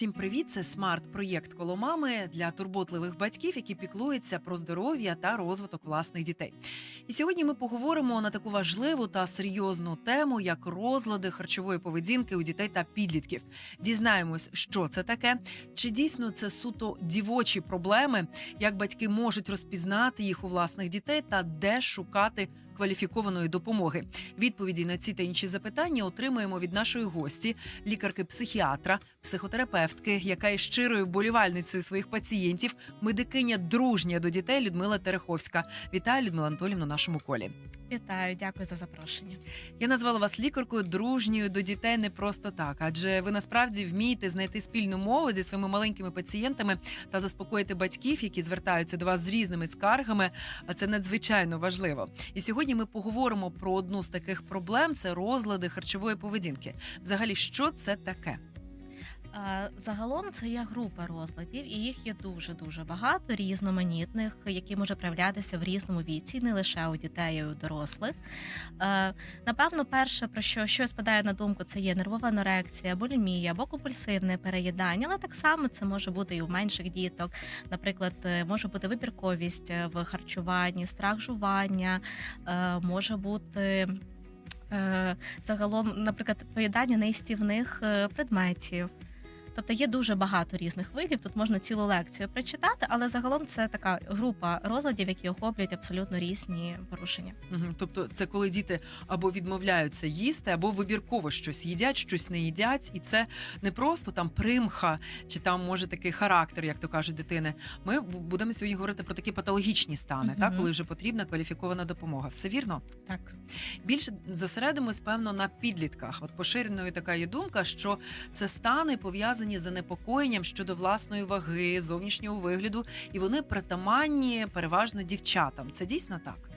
Всім привіт! Це смарт-проєкт коло мами для турботливих батьків, які піклуються про здоров'я та розвиток власних дітей. І сьогодні ми поговоримо на таку важливу та серйозну тему, як розлади харчової поведінки у дітей та підлітків. Дізнаємось, що це таке, чи дійсно це суто дівочі проблеми, як батьки можуть розпізнати їх у власних дітей та де шукати кваліфікованої допомоги. Відповіді на ці та інші запитання отримуємо від нашої гості, лікарки-психіатра, психотерапевтки, яка є щирою вболівальницею своїх пацієнтів, медикиня дружня до дітей Людмила Тереховська. Вітаю, Людмила Анатолівна, в нашому колі. Вітаю, дякую за запрошення. Я назвала вас лікаркою дружньою до дітей не просто так, адже ви насправді вмієте знайти спільну мову зі своїми маленькими пацієнтами та заспокоїти батьків, які звертаються до вас з різними скаргами. А це надзвичайно важливо. І сьогодні ми поговоримо про одну з таких проблем: це розлади харчової поведінки. Взагалі, що це таке? Загалом це є група розладів, і їх є дуже дуже багато різноманітних, які можуть проявлятися в різному віці, не лише у дітей, а й у дорослих. Напевно, перше про що що спадає на думку, це є нервова анорексія, булімія або компульсивне переїдання, але так само це може бути і у менших діток. Наприклад, е, може бути вибірковість е, в харчуванні, страх жування, е, може бути. Загалом, наприклад, поїдання неїстівних предметів. Тобто є дуже багато різних видів. Тут можна цілу лекцію прочитати, але загалом це така група розладів, які охоплюють абсолютно різні порушення. Мгм. Тобто, це коли діти або відмовляються їсти, або вибірково щось їдять, щось не їдять, і це не просто там примха, чи там може такий характер, як то кажуть дитини. Ми будемо сьогодні говорити про такі патологічні стани, Мгм. так коли вже потрібна кваліфікована допомога. Все вірно? Так. Більше зосередимось, певно, на підлітках. От поширеною така є думка, що це стани пов'язані з занепокоєнням щодо власної ваги, зовнішнього вигляду, і вони притаманні переважно дівчатам. Це дійсно так.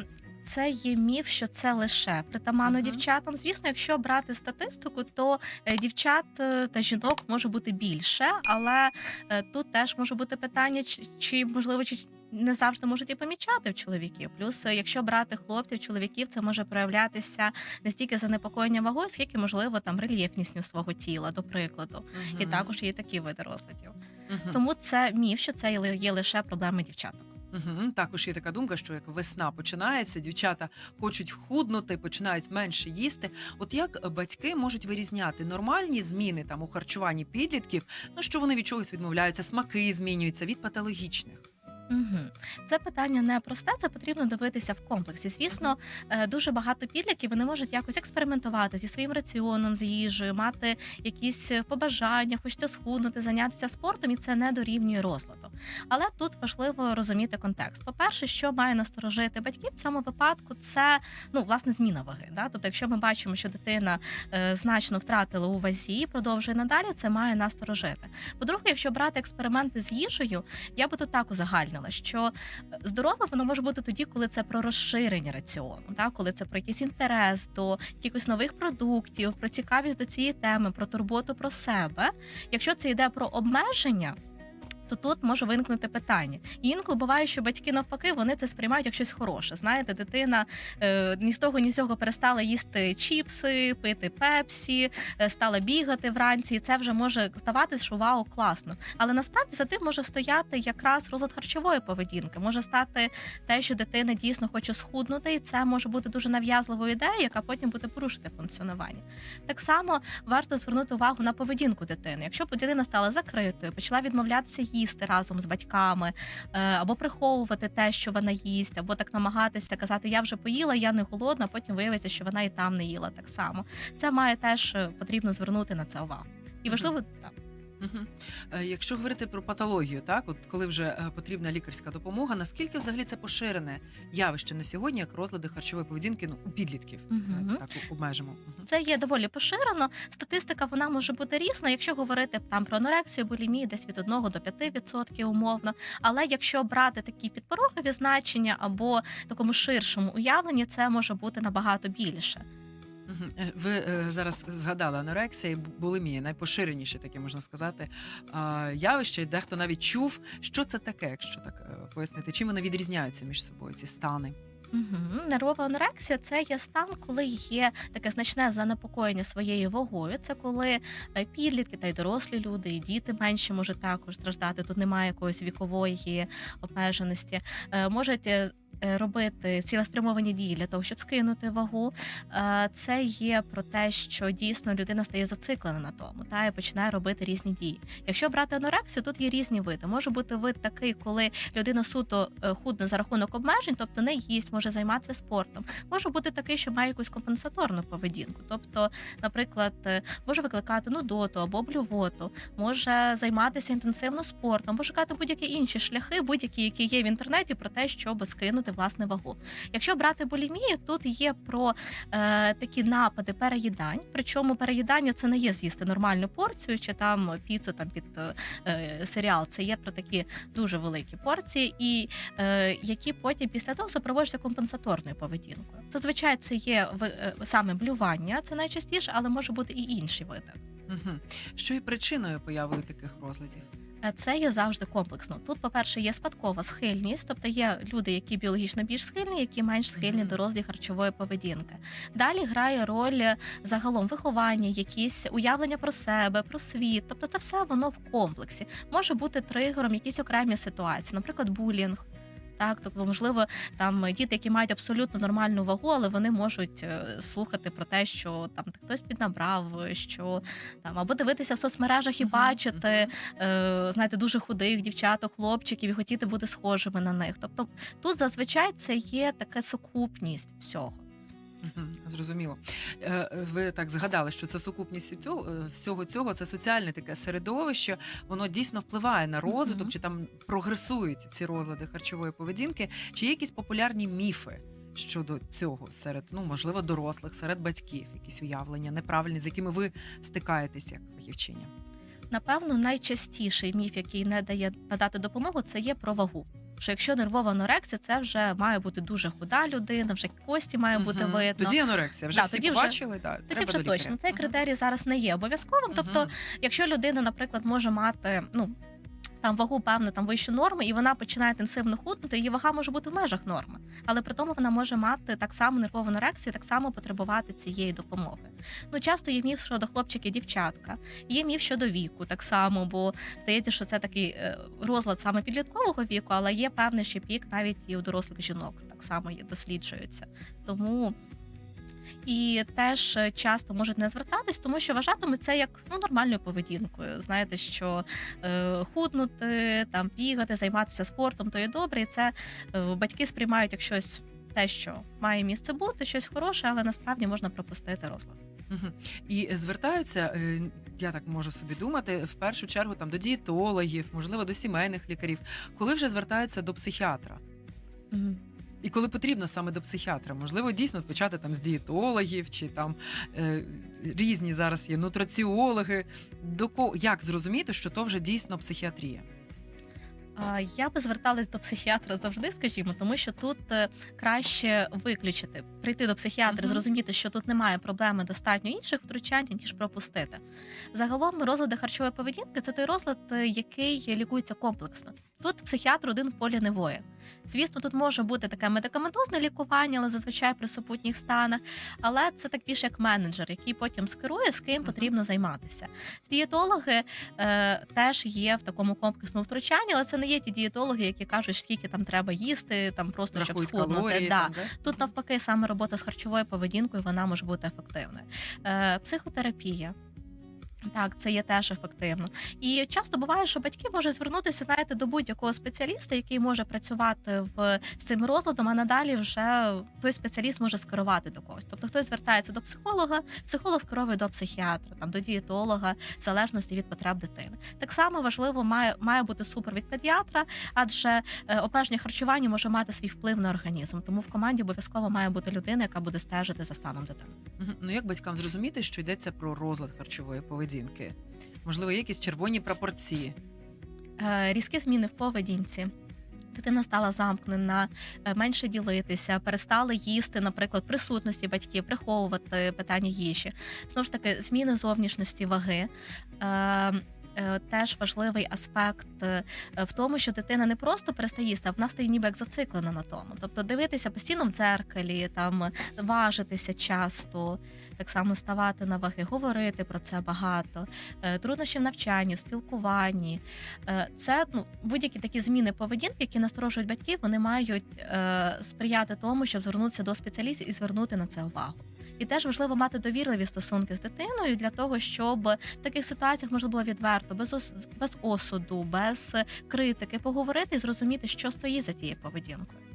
Е, Це є міф, що це лише притаманно Мгм. дівчатам. Звісно, якщо брати статистику, то е, дівчат е, та жінок може бути більше, але е, тут теж може бути питання, чи, чи можливо чи не завжди можуть і помічати в чоловіків. Плюс, е, якщо брати хлопців, чоловіків, це може проявлятися не стільки занепокоєння вагою, скільки можливо там рельєфністю свого тіла, до прикладу. І також є такі види розладів. Мгм. Тому це міф, що це є лише проблеми дівчаток. Угу. Також є така думка, що як весна починається, дівчата хочуть худнути, починають менше їсти. От як батьки можуть вирізняти нормальні зміни там у харчуванні підлітків, ну що вони від чогось відмовляються, смаки змінюються від патологічних. Угу. Це питання не просте, це потрібно дивитися в комплексі. Звісно, е, дуже багато підлітків вони можуть якось експериментувати зі своїм раціоном, з їжею, мати якісь е, побажання, хочеться схуднути, зайнятися спортом, і це не дорівнює розладу. Але тут важливо розуміти контекст. По-перше, що має насторожити батьків в цьому випадку, це ну власне зміна ваги. Да? Тобто, якщо ми бачимо, що дитина е, значно втратила у вазі, і продовжує надалі, це має насторожити. По-друге, якщо брати експерименти з їжею, я би тут так узагальнила, що е, здорове воно може бути тоді, коли це про розширення раціону, так? коли це про якийсь інтерес до якихось нових продуктів, про цікавість до цієї теми, про турботу про себе. Якщо це йде про обмеження. То тут може виникнути питання. І інколи буває, що батьки навпаки вони це сприймають як щось хороше. Знаєте, дитина е, ні з того, ні з цього перестала їсти чіпси, пити пепсі, е, стала бігати вранці, і це вже може здаватися, що вау, класно. Але насправді за тим може стояти якраз розлад харчової поведінки. Може стати те, що дитина дійсно хоче схуднути, і це може бути дуже нав'язливою ідеєю, яка потім буде порушити функціонування. Так само варто звернути увагу на поведінку дитини. Якщо дитина стала закритою, почала відмовлятися їсти разом з батьками, е, або приховувати те, що вона їсть, або так намагатися казати, я вже поїла, я не голодна, а потім виявиться, що вона і там не їла так само. Це має теж е, потрібно звернути на це увагу. І важливо так. Угу. Якщо говорити про патологію, так от коли вже е, потрібна лікарська допомога, наскільки взагалі це поширене явище на сьогодні, як розлади харчової поведінки ну, у підлітків? Так обмежимо. Це є доволі поширено. Статистика вона може бути різна. Якщо говорити там про анорексію, булімію, десь від 1 до 5% умовно. Але якщо брати такі підпорогові значення або такому ширшому уявленні, це може бути набагато більше. Е, Ви е, зараз згадали анорексія і бу- булимія, найпоширеніше таке можна сказати явище. Дехто навіть чув, що це таке, якщо так е, пояснити, чим вони відрізняються між собою, ці стани. Нервова анорексія це є стан, коли є таке значне занепокоєння своєю вагою. Це коли підлітки та й дорослі люди, і діти менші можуть також страждати. Тут немає якоїсь вікової обмеженості. Е, Можуть е, е, робити цілеспрямовані дії для того, щоб скинути вагу. Е, Це є про те, що дійсно людина стає зациклена на тому та і починає робити різні дії. Якщо брати анорексію, тут є різні види. Може бути вид такий, коли людина суто е, худне за рахунок обмежень, тобто не їсть, може займатися спортом. Може бути такий, що має якусь компенсаторну поведінку. Тобто, наприклад, е, може викликати нудоту або блювоту, може займатися інтенсивно спортом, може шукати будь-які інші шляхи, будь-які, які є в інтернеті, про те, щоб скинути власне вагу. Якщо брати булімію, тут є про е, такі напади переїдань. Причому переїдання це не є з'їсти нормальну порцію чи там піцу там під е, серіал. Це є про такі дуже великі порції, і е, які потім після того супроводжуються компенсаторною поведінкою. Зазвичай це є е, саме блювання, це найчастіше, але може бути і інші види. Угу. Що є причиною появи таких розладів? Е, Це є завжди комплексно. Тут, по-перше, є спадкова схильність, тобто є люди, які біологічно більш схильні, які менш схильні до розді харчової поведінки. Далі грає роль загалом виховання, якісь уявлення про себе, про світ. Тобто, це все воно в комплексі. Може бути тригером якісь окремі ситуації, наприклад, булінг. Так, тобто, можливо, там діти, які мають абсолютно нормальну вагу, але вони можуть е, слухати про те, що там хтось піднабрав, що там або дивитися в соцмережах і бачити, е, знаєте, дуже худих дівчаток, хлопчиків і хотіти бути схожими на них. Тобто тут зазвичай це є така сукупність всього. Зрозуміло. Е, Ви так згадали, що це сукупність е, всього цього, це соціальне таке середовище. Воно дійсно впливає на розвиток, чи там прогресують ці розлади харчової поведінки, чи є якісь популярні міфи щодо цього серед ну можливо дорослих, серед батьків, якісь уявлення неправильні, з якими ви стикаєтесь як фахівчиня. Напевно, найчастіший міф, який не дає надати допомогу, це є про вагу. Що якщо нервова анорексія, це вже має бути дуже худа людина, вже кості має бути угу. видно. Тоді анорексія. Вже Да, всі тоді вже- побачили, да, Тоді треба вже до точно цей угу. критерій зараз не є обов'язковим. Тобто, якщо людина, наприклад, може мати ну там вагу певно там вищу норми, і вона починає інтенсивно худнути, її вага може бути в межах норми, але при тому вона може мати так само нервову анорексію, так само потребувати цієї допомоги. Ну часто є міф щодо хлопчики, дівчатка, є міф щодо віку, так само, бо здається, що це такий е, розлад саме підліткового віку, але є певний ще пік навіть і у дорослих жінок, так само є досліджується. Тому і теж е, часто можуть не звертатись, тому що вважатимуть це як ну нормальною поведінкою. Знаєте, що е, худнути, там бігати, займатися спортом, то є добре. І це е, батьки сприймають як щось те, що має місце бути, щось хороше, але насправді можна пропустити розлад. І звертаються, е, я так можу собі думати, в першу чергу там до дієтологів, можливо, до сімейних лікарів, коли вже звертаються до психіатра. І коли потрібно саме до психіатра, можливо, дійсно почати там з дієтологів чи там е, різні зараз є нутраціологи. До ко як зрозуміти, що то вже дійсно психіатрія? Я би зверталась до психіатра завжди, скажімо, тому що тут е, краще виключити, прийти до психіатра, Мгм. зрозуміти, що тут немає проблеми достатньо інших втручань, ніж пропустити. Загалом розлади харчової поведінки це той розлад, е, який лікується комплексно. Тут психіатр один в полі не воїн. Звісно, тут може бути таке медикаментозне лікування, але зазвичай при супутніх станах. Але це так більше як менеджер, який потім скерує, з ким потрібно займатися. Дієтологи е, теж є в такому комплексному втручанні, але це не є ті дієтологи, які кажуть, скільки там треба їсти, там просто щоб Рахують схуднути. калорії, Да. там, да? Тут навпаки саме робота з харчовою поведінкою вона може бути ефективною. Е, психотерапія. Так, це є теж ефективно. І часто буває, що батьки можуть звернутися, знаєте, до будь-якого спеціаліста, який може працювати в цим розладом, а надалі вже той спеціаліст може скерувати до когось. Тобто хтось звертається до психолога, психолог скеровує до психіатра, там до дієтолога, в залежності від потреб дитини. Так само важливо має, має бути супровід педіатра, адже е, обмеження харчування може мати свій вплив на організм. Тому в команді обов'язково має бути людина, яка буде стежити за станом дитини. Ну як батькам зрозуміти, що йдеться про розлад харчової поведінки? Можливо, є якісь червоні прапорці. Е, різкі зміни в поведінці. Дитина стала замкнена, е, менше ділитися, перестали їсти, наприклад, присутності батьків, приховувати питання їжі. Знову ж таки, зміни зовнішності ваги. Е, теж важливий аспект в тому, що дитина не просто перестає їсти, а вона стає ніби як зациклена на тому. Тобто дивитися постійно в дзеркалі, там важитися часто, так само ставати на ваги, говорити про це багато, е, труднощі в навчанні, в спілкуванні. Е, Це ну будь-які такі зміни поведінки, які насторожують батьків, вони мають е, сприяти тому, щоб звернутися до спеціалістів і звернути на це увагу. І теж важливо мати довірливі стосунки з дитиною для того, щоб в таких ситуаціях можна було відверто, без без осуду, без критики поговорити і зрозуміти, що стоїть за тією поведінкою.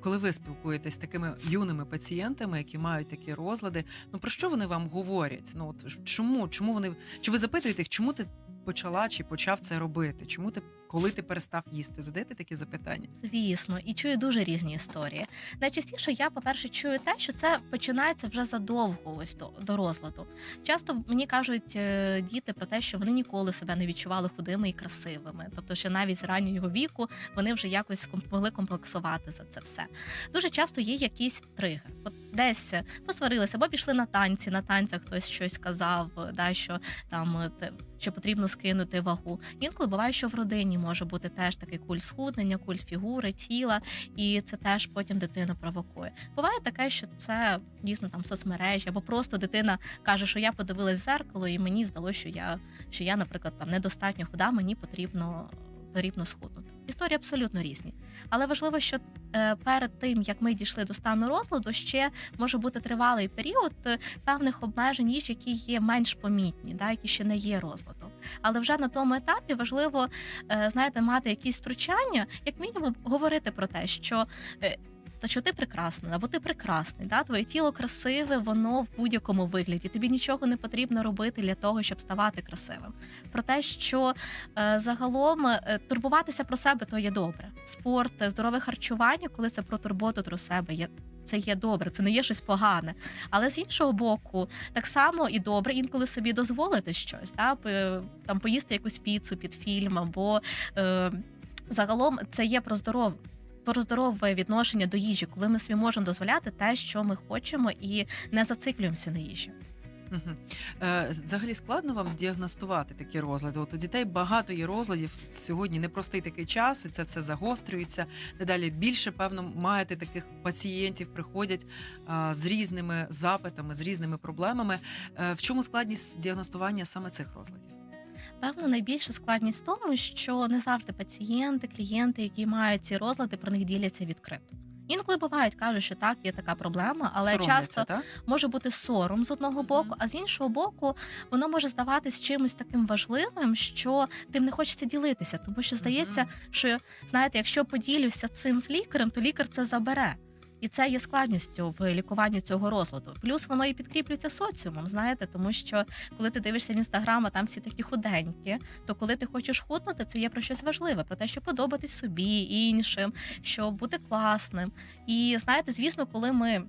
Коли ви спілкуєтесь з такими юними пацієнтами, які мають такі розлади, ну про що вони вам говорять? Ну от чому? Чому вони чи ви запитуєте їх, чому ти почала чи почав це робити? Чому ти коли ти перестав їсти? Задаєте такі запитання? Звісно, і чую дуже різні історії. Найчастіше я, по-перше, чую те, що це починається вже задовго ось до, до розладу. Часто мені кажуть е, діти про те, що вони ніколи себе не відчували худими і красивими. Тобто, що навіть з раннього віку вони вже якось могли комплексувати за це все. Дуже часто є якісь тригер. От десь посварилися або пішли на танці. На танцях хтось щось сказав, да, що там е, що потрібно скинути вагу. Інколи буває, що в родині може бути теж такий культ схуднення, культ фігури, тіла, і це теж потім дитину провокує. Буває таке, що це дійсно там соцмережі, або просто дитина каже, що я подивилась в зеркало, і мені здалося, що я, що я, наприклад, там недостатньо худа, мені потрібно. Потрібно схуднути. Історії абсолютно різні. Але важливо, що е, перед тим як ми дійшли до стану розладу, ще може бути тривалий період е, певних обмежень які є менш помітні, да, які ще не є розладом. Але вже на тому етапі важливо е, знаєте, мати якісь втручання, як мінімум говорити про те, що. е, Та що ти прекрасна, або ти прекрасний, да? твоє тіло красиве, воно в будь-якому вигляді. Тобі нічого не потрібно робити для того, щоб ставати красивим. Про те, що е, загалом е, турбуватися про себе то є добре. Спорт, е, здорове харчування, коли це про турботу про себе, є це є добре, це не є щось погане. Але з іншого боку, так само і добре інколи собі дозволити щось, да? там поїсти якусь піцу під фільм, або е, загалом це є про здоров. Про здорове відношення до їжі, коли ми собі можемо дозволяти те, що ми хочемо, і не зациклюємося на їжі. Е, Взагалі складно вам діагностувати такі розлади. От у дітей багато є розладів. Сьогодні непростий такий час, і це все загострюється. Дедалі більше, певно, маєте таких пацієнтів, приходять а, з різними запитами, з різними проблемами. Е, В чому складність діагностування саме цих розладів? Певно, найбільша складність в тому, що не завжди пацієнти, клієнти, які мають ці розлади, про них діляться відкрито. Інколи бувають, кажуть, що так, є така проблема, але Соромляться, часто так? може бути сором з одного боку, а з іншого боку, воно може здаватись чимось таким важливим, що тим не хочеться ділитися, тому що здається, що знаєте, якщо поділюся цим з лікарем, то лікар це забере. І це є складністю в лікуванні цього розладу. Плюс воно і підкріплюється соціумом, знаєте, тому що коли ти дивишся в інстаграм, а там всі такі худенькі, то коли ти хочеш худнути, це є про щось важливе, про те, що подобатись собі, іншим, щоб бути класним. І знаєте, звісно, коли ми.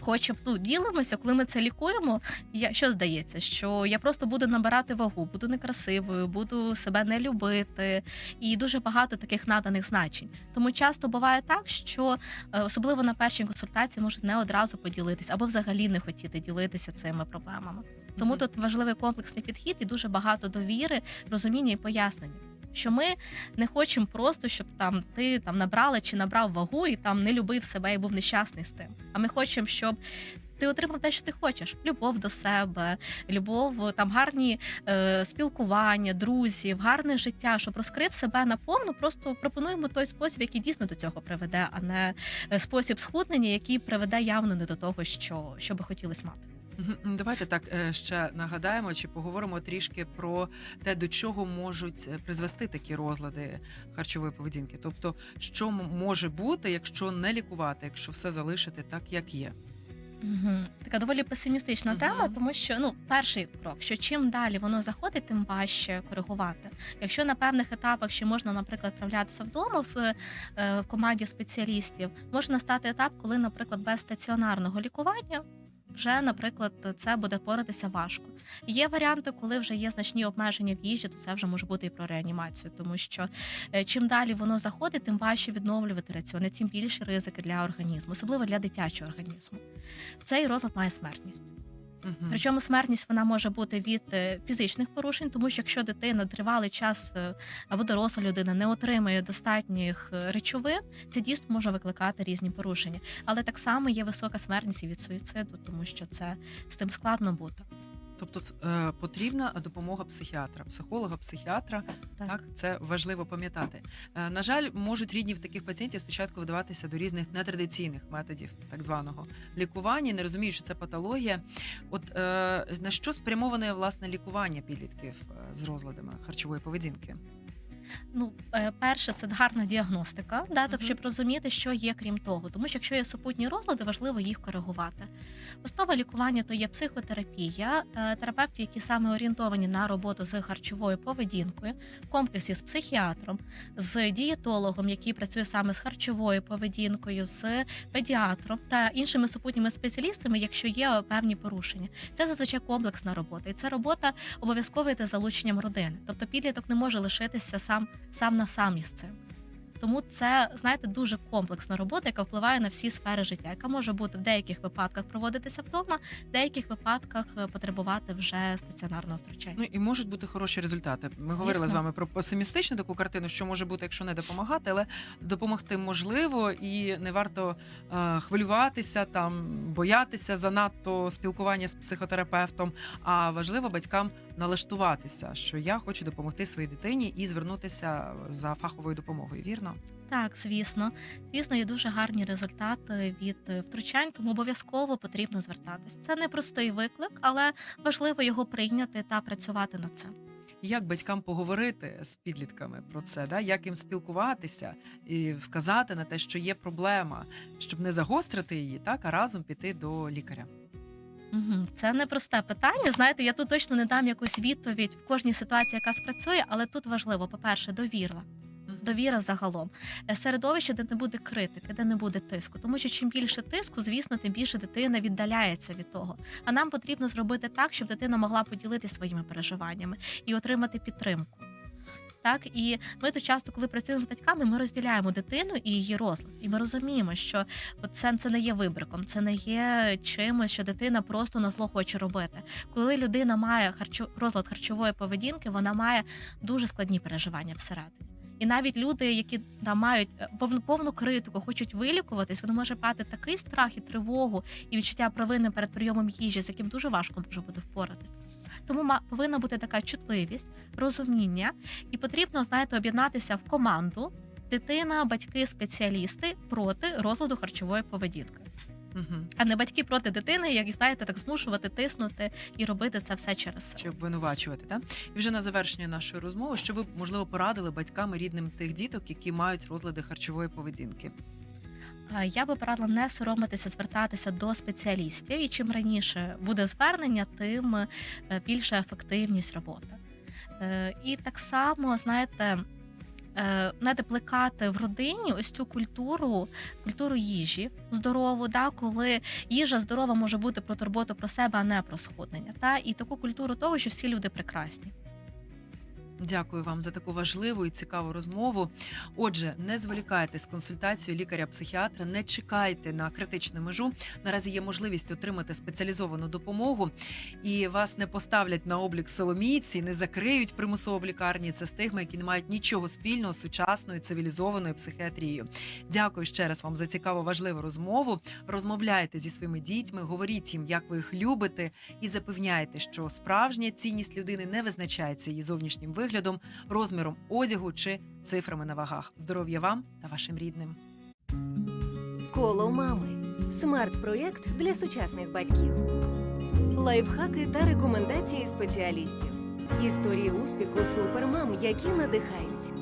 Хочемо ну, ділимося, коли ми це лікуємо. Я що здається, що я просто буду набирати вагу, буду некрасивою, буду себе не любити, і дуже багато таких наданих значень. Тому часто буває так, що е, особливо на першій консультації можуть не одразу поділитися або взагалі не хотіти ділитися цими проблемами. Тому Мгм. тут важливий комплексний підхід і дуже багато довіри, розуміння і пояснення. Що ми не хочемо просто, щоб там ти там набрала чи набрав вагу і там не любив себе і був нещасний з тим. А ми хочемо, щоб ти отримав те, що ти хочеш: любов до себе, любов, там гарні е, спілкування, друзів, гарне життя, щоб розкрив себе наповну. Просто пропонуємо той спосіб, який дійсно до цього приведе, а не е, спосіб схуднення, який приведе явно не до того, що, що би хотілося мати. Ну, Давайте так е, ще нагадаємо чи поговоримо трішки про те, до чого можуть е, призвести такі розлади харчової поведінки. Тобто, що може бути, якщо не лікувати, якщо все залишити так, як є. Угу. Така доволі песимістична Мгм. тема, тому що ну перший крок, що чим далі воно заходить, тим важче коригувати. Якщо на певних етапах ще можна, наприклад, вправлятися вдома з е, в команді спеціалістів, може настати етап, коли, наприклад, без стаціонарного лікування. Вже, наприклад, це буде поратися важко. Є варіанти, коли вже є значні обмеження в їжі, то це вже може бути і про реанімацію, тому що е, чим далі воно заходить, тим важче відновлювати раціони, тим більше ризики для організму, особливо для дитячого організму. Цей розлад має смертність. Мгм. Причому смертність вона може бути від е, фізичних порушень, тому що якщо дитина тривалий час е, або доросла людина не отримує достатніх е, речовин, це дійсно може викликати різні порушення. Але так само є висока смертність від суїциду, тому що це з тим складно бути. Тобто е, потрібна допомога психіатра, психолога, психіатра. Так. Так, це важливо пам'ятати. Е, на жаль, можуть рідні в таких пацієнтів спочатку вдаватися до різних нетрадиційних методів так званого лікування, не розуміють, що це патологія. От е, на що спрямоване власне лікування підлітків е, з розладами харчової поведінки? Ну, е, перше, це гарна діагностика, да, тобто, щоб розуміти, що є крім того. Тому що якщо є супутні розлади, важливо їх коригувати. Основа лікування то є психотерапія, е, терапевтів, які саме орієнтовані на роботу з харчовою поведінкою, в комплексі з психіатром, з дієтологом, який працює саме з харчовою поведінкою, з педіатром та іншими супутніми спеціалістами, якщо є певні порушення. Це зазвичай комплексна робота, і це робота обов'язково йде залученням родини. Тобто підліток не може лишитися сам сам на сам із цим. Тому це, знаєте, дуже комплексна робота, яка впливає на всі сфери життя, яка може бути в деяких випадках проводитися вдома, в деяких випадках е, потребувати вже стаціонарного втручання. Ну і можуть бути хороші результати. Ми Звісно. говорили з вами про песимістичну таку картину, що може бути, якщо не допомагати, але допомогти можливо, і не варто е, хвилюватися, там боятися занадто спілкування з психотерапевтом. А важливо батькам налаштуватися, що я хочу допомогти своїй дитині і звернутися за фаховою допомогою. Вірно? Так, звісно, звісно, є дуже гарні результати від е, втручань, тому обов'язково потрібно звертатись. Це не простий виклик, але важливо його прийняти та працювати над цим. Як батькам поговорити з підлітками про це, да? як їм спілкуватися і вказати на те, що є проблема, щоб не загострити її, так а разом піти до лікаря. Це непросте питання. Знаєте, я тут точно не дам якусь відповідь в кожній ситуації, яка спрацює, але тут важливо, по-перше, довірла. Довіра загалом Е, середовище, де не буде критики, де не буде тиску. Тому що чим більше тиску, звісно, тим більше дитина віддаляється від того. А нам потрібно зробити так, щоб дитина могла поділитися своїми переживаннями і отримати підтримку. Так, і ми то часто, коли працюємо з батьками, ми розділяємо дитину і її розлад. І ми розуміємо, що це, це не є вибриком, це не є чимось, що дитина просто на зло хоче робити. Коли людина має харчо, розлад харчової поведінки, вона має дуже складні переживання всередині. І навіть люди, які там мають е, повну повну критику, хочуть вилікуватись, вони можуть мати такий страх і тривогу і відчуття провини перед прийомом їжі, з яким дуже важко може бути впоратись. Тому повинна бути така чутливість, розуміння, і потрібно, знаєте, об'єднатися в команду дитина, батьки, спеціалісти проти розладу харчової поведінки, Угу. а не батьки проти дитини, як знаєте, так змушувати, тиснути і робити це все через силу. Чи обвинувачувати, так? І вже на завершення нашої розмови, що ви можливо порадили батькам і рідним тих діток, які мають розлади харчової поведінки. А Я би порадила не соромитися, звертатися до спеціалістів. І чим раніше буде звернення, тим е, більша ефективність роботи. Е, І так само, знаєте, е, знаєте, плекати в родині ось цю культуру, культуру їжі здорову, да, коли їжа здорова може бути про турботу про себе, а не про сходнення. Та і таку культуру того, що всі люди прекрасні. Дякую вам за таку важливу і цікаву розмову. Отже, не зволікайте з консультацією лікаря-психіатра, не чекайте на критичну межу. Наразі є можливість отримати спеціалізовану допомогу, і вас не поставлять на облік соломійці, не закриють примусово в лікарні. Це стигми, які не мають нічого спільного з сучасною цивілізованою психіатрією. Дякую ще раз вам за цікаву важливу розмову. Розмовляйте зі своїми дітьми, говоріть їм, як ви їх любите, і запевняйте, що справжня цінність людини не визначається її зовнішнім виглядом, розміром одягу чи цифрами на вагах. Здоров'я вам та вашим рідним. Коло мами. Смарт-проєкт для сучасних батьків. Лайфхаки та рекомендації спеціалістів. Історії успіху супермам, які надихають.